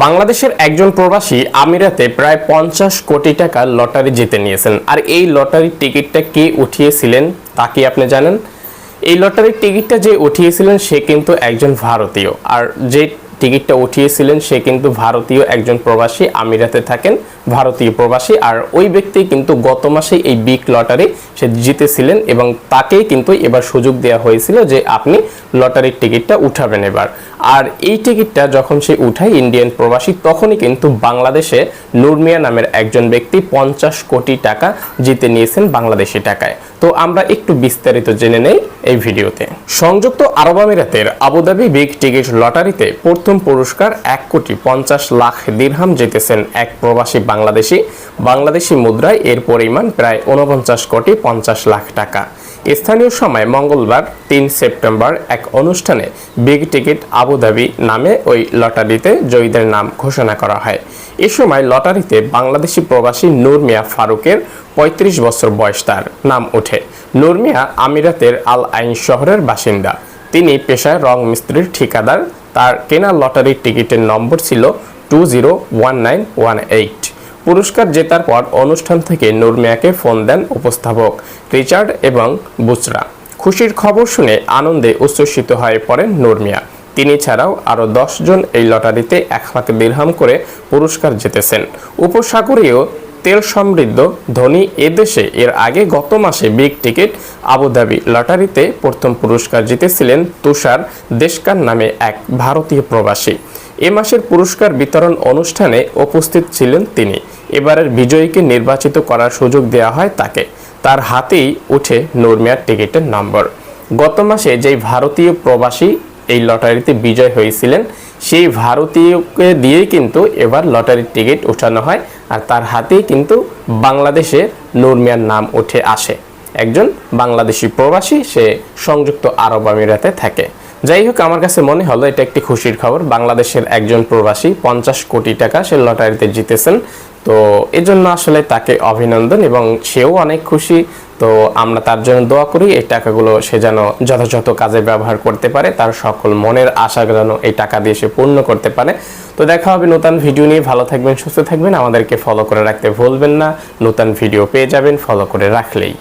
বাংলাদেশের একজন প্রবাসী আমিরাতে প্রায় পঞ্চাশ কোটি টাকা লটারি জিতে নিয়েছেন। আর এই লটারির টিকিটটা কে উঠিয়েছিলেন তা কি আপনি জানেন? এই লটারির টিকিটটা যে উঠিয়েছিলেন সে কিন্তু একজন ভারতীয়। আর যে টিকিটটা উঠিয়েছিলেন, সে কিন্তু ভারতীয় একজন প্রবাসী, আমিরাতে থাকেন, ভারতীয় প্রবাসী। আর ওই ব্যক্তি কিন্তু গত মাসে এই বিগ লটারি সে জিতেছিলেন এবং তাকেই কিন্তু এবার সুযোগ দেওয়া হয়েছিল যে আপনি লটারির টিকিটটা উঠাবেন এবার। আর এই টিকিটটা যখন সে উঠায় ইন্ডিয়ান প্রবাসী, তখনই কিন্তু বাংলাদেশে নুরমিয়া নামের একজন ব্যক্তি পঞ্চাশ কোটি টাকা জিতে নিয়েছেন বাংলাদেশি টাকায়। তো আমরা একটু বিস্তারিত জেনে নেই এই ভিডিওতে। সংযুক্ত আরব আমিরাতের আবুধাবি বিগ টিকিট লটারিতে প্রথম পুরস্কার এক কোটি পঞ্চাশ লাখ দিরহাম জিতেছেন এক প্রবাসী বাংলাদেশি। বাংলাদেশি মুদ্রায় এর পরিমাণ প্রায় উনপঞ্চাশ কোটি পঞ্চাশ লাখ টাকা। স্থানীয় সময় মঙ্গলবার তিন সেপ্টেম্বর এক অনুষ্ঠানে বিগ টিকিট আবুধাবি নামে ওই লটারিতে জয়ীদের নাম ঘোষণা করা হয়। এ সময় লটারিতে বাংলাদেশি প্রবাসী নূর মিয়া ফারুকের ৩৫ বছর বয়স তার নাম ওঠে। নূর মিয়া আমিরাতের আল আইন শহরের বাসিন্দা। তিনি পেশায় রং মিস্ত্রির ঠিকাদার। তার কেনা লটারির টিকিটের নম্বর ছিল two zero one nine one eight. পুরস্কার জেতার পর অনুষ্ঠান থেকে নুরমিয়াকে ফোন দেন উপস্থাপক রিচার্ড এবং বুচরা। খুশির খবর শুনে আনন্দে উচ্ছ্বসিত হয়ে পড়েন নুরমিয়া তিনি ছাড়াও আরও জন এই লটারিতে এক লাখ দিরহাম করে পুরস্কার জিতেছেন। উপসাগরীয় তেল সমৃদ্ধ ধনী এদেশে এর আগে গত মাসে বিগ টিকিট আবুধাবি লটারিতে প্রথম পুরস্কার জিতেছিলেন তুষার দেশকার নামে এক ভারতীয় প্রবাসী। এ মাসের পুরস্কার বিতরণ অনুষ্ঠানে উপস্থিত ছিলেন তিনি। এবারের বিজয়ীকে নির্বাচিত করার সুযোগ দেওয়া হয় তাকে। তার হাতেই উঠে নূরমিয়ার টিকিটের নম্বর। গত মাসে যেই ভারতীয় প্রবাসী এই লটারিতে বিজয় হয়েছিলেন, সেই ভারতীয়কে দিয়েই কিন্তু এবার লটারির টিকিট উঠানো হয় আর তার হাতেই কিন্তু বাংলাদেশে নূরমিয়ার নাম উঠে আসে। একজন বাংলাদেশি প্রবাসী, সে সংযুক্ত আরব আমিরাতে থাকে। যাই হোক, আমার কাছে মনে হলো এটা একটি খুশির খবর। বাংলাদেশের একজন প্রবাসী পঞ্চাশ কোটি টাকা সে লটারিতে জিতেছেন। তো এজন্য আসলে তাকে অভিনন্দন এবং সেও অনেক খুশি। তো আমরা তার জন্য দোয়া করি, এই টাকাগুলো সে যেন যথাযথ কাজে ব্যবহার করতে পারে, তার সকল মনের আশা যেন এই টাকা দিয়ে সে পূর্ণ করতে পারে। তো দেখা হবে নতুন ভিডিও নিয়ে, ভালো থাকবেন, সুস্থ থাকবেন, আমাদেরকে ফলো করে রাখতে ভুলবেন না। নতুন ভিডিও পেয়ে যাবেন ফলো করে রাখলেই।